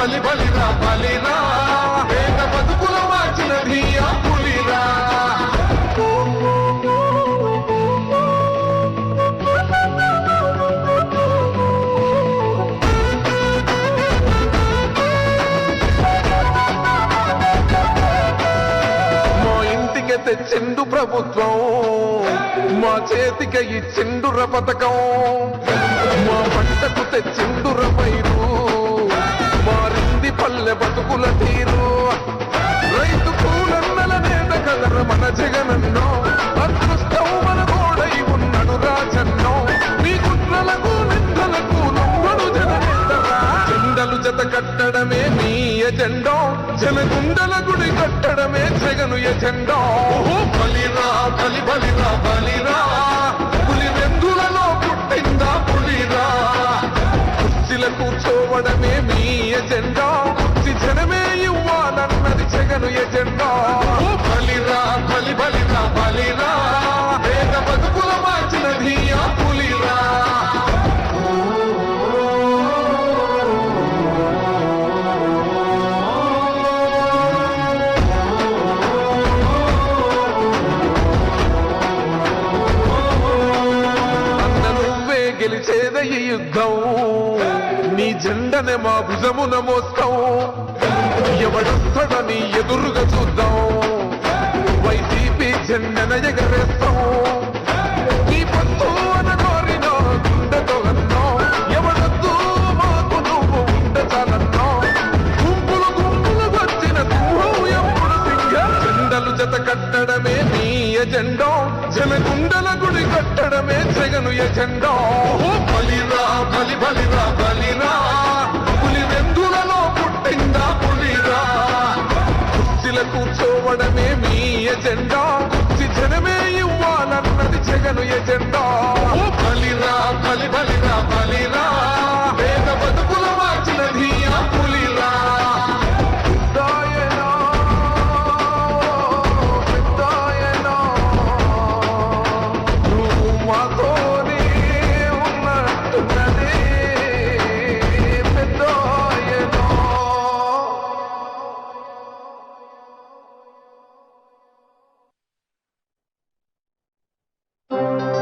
బలి బలిరా బలిరా పేద బతుకుల మార్చినది ఆ పులిరా తెచ్చిండు ప్రభుత్వం. మా చేతికి ఇచ్చిండుర పథకం. మా పంటకు తెచ్చిండుర పైరు. పల్లె తీరు. రైతు కూలన్నల నేత కదర మన జగనన్నో. అదృష్టం మన గోడై ఉన్నడు రాజన్నో. నీ కుట్రలకు నిందలకు నమ్మడు జననేతరా. జెండలు జత కట్టడమే నీ ఎజెండో. జనగుండల గుడి కట్టడమే జగను ఎజెండో. బలిరా బలి బలిరా కూర్చోవడమే మీ ఎజెండా. కుర్చీ జనమే ఇవ్వాలన్నది జగను ఎజెండా. గెలిచేద ఈ యుద్ధం. నీ జెండనే మా భుజమున మోస్తాం. ఎవడొస్తాడని ఎదురుగా చూద్దాం. వైసీపీ జెండన ఎగరేస్తాం. నీ పొత్తు అన కోరిన గుండెతో అన్నో. ఎవడొద్దు మాకు నువ్వు ఉండ చాలన్నో. గుంపులు గుంపులు వచ్చిన సింహం ఎప్పుడు సింహం జెండలు జత కట్టడమే నీ ఎజెండో. జనగుండల గుడి కట్టడమే జగను ఎజెండో. జగమే మీ ఎజెండా. కుర్చీ జనమే ఇవ్వాలన్నది జగను ఎజెండా.